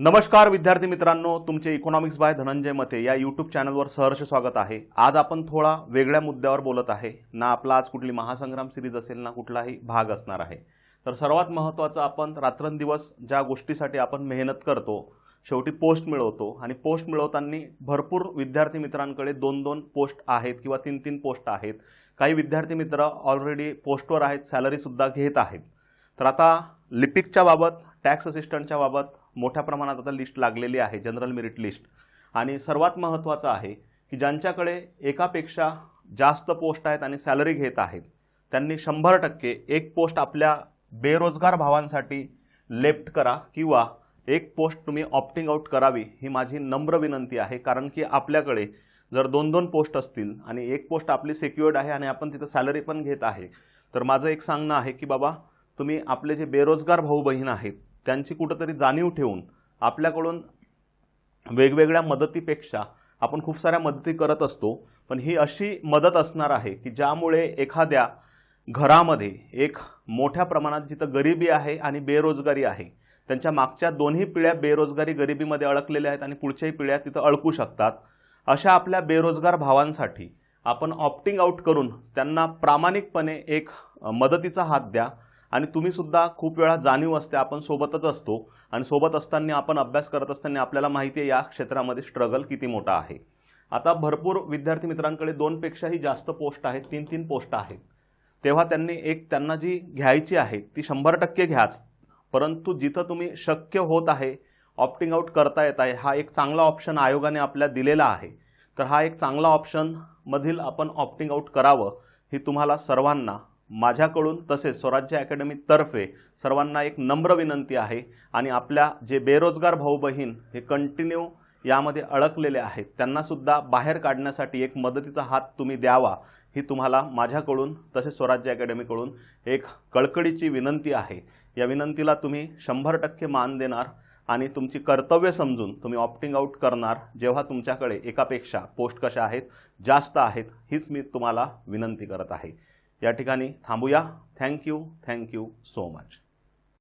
नमस्कार विद्यार्थी मित्रांनो. तुमचे इकॉनॉमिक्स बाय धनंजय मते या यूट्यूब चॅनलवर सहर्ष स्वागत आहे. आज आपण थोडा वेगळ्या मुद्द्यावर बोलत आहे. ना आपला आज कुठली महासंग्राम सिरीज असेल ना कुठलाही भाग असणार आहे. तर सर्वात महत्त्वाचं आपण रात्रंदिवस ज्या गोष्टीसाठी आपण मेहनत करतो शेवटी पोस्ट मिळवतो आणि पोस्ट मिळवताना भरपूर विद्यार्थी मित्रांकडे दोन दोन पोस्ट आहेत किंवा तीन तीन पोस्ट आहेत. काही विद्यार्थी मित्र ऑलरेडी पोस्टवर आहेत सॅलरीसुद्धा घेत आहेत. तर आता लिपिकच्या बाबत टॅक्स असिस्टंटच्या बाबत मोठ्या प्रमाणात आता लिस्ट लागलेली आहे जनरल मेरिट लिस्ट. आणि सर्वात महत्त्वाचं आहे की ज्यांच्याकडे एकापेक्षा जास्त पोस्ट आहेत आणि सॅलरी घेत आहेत त्यांनी शंभर टक्के एक पोस्ट आपल्या बेरोजगार भावांसाठी लेफ्ट करा किंवा एक पोस्ट तुम्ही ऑप्टिंग आउट करावी ही माझी नम्र विनंती आहे. कारण की आपल्याकडे जर दोन दोन पोस्ट असतील आणि एक पोस्ट आपली सिक्युअर्ड आहे आणि आपण तिथं सॅलरी पण घेत आहे तर माझं एक सांगणं आहे की बाबा तुम्ही आपले जे बेरोजगार भाऊ बहीण आहेत त्यांची कुठंतरी जाणीव ठेवून आपल्याकडून वेगवेगळ्या मदतीपेक्षा आपण खूप साऱ्या मदती करत असतो. पण ही अशी मदत असणार आहे की ज्यामुळे एखाद्या घरामध्ये एक मोठ्या प्रमाणात जिथं गरिबी आहे आणि बेरोजगारी आहे त्यांच्या मागच्या दोन्ही पिढ्या बेरोजगारी गरिबीमध्ये अडकलेल्या आहेत आणि पुढच्याही पिढ्या तिथं अडकू शकतात. अशा आपल्या बेरोजगार भावांसाठी आपण ऑप्टिंग आउट करून त्यांना प्रामाणिकपणे एक मदतीचा हात द्या. आणि तुम्ही सुद्धा खूप वेळा जाणीव असते आपण सोबतच असतो आणि सोबत असताना आपण अभ्यास करत असताना आपल्याला माहिती आहे या क्षेत्रामध्ये स्ट्रगल किती मोठा आहे. आता भरपूर विद्यार्थी मित्रांकडे दोनपेक्षाही जास्त पोस्ट आहेत तीन तीन पोस्ट आहेत. तेव्हा त्यांनी एक त्यांना जी घ्यायची आहे ती शंभर टक्के घ्याच. परंतु जिथं तुम्ही शक्य होत आहे ऑप्टिंग आउट करता येत आहे हा एक चांगला ऑप्शन आयोगाने आपल्या दिलेला आहे. तर हा एक चांगला ऑप्शनमधील आपण ऑप्टिंग आउट करावं ही तुम्हाला सर्वांना माझ्याकडून तसेच स्वराज्य अकॅडमीतर्फे सर्वांना एक नम्र विनंती आहे आणि आपल्या जे बेरोजगार भाऊ बहीण हे कंटिन्यू यामध्ये अडकलेले आहेत त्यांनासुद्धा बाहेर काढण्यासाठी एक मदतीचा हात तुम्ही द्यावा ही तुम्हाला माझ्याकडून तसेच स्वराज्य अकॅडमीकडून एक कळकळीची विनंती आहे. या विनंतीला तुम्ही शंभर टक्के मान देणार आणि तुमची कर्तव्य समजून तुम्ही ऑप्टिंग आउट करणार जेव्हा तुमच्याकडे एकापेक्षा पोस्ट कशा आहेत जास्त आहेत हीच मी तुम्हाला विनंती करत आहे. या ठिकाणी थांबूया. Thank you thank you so much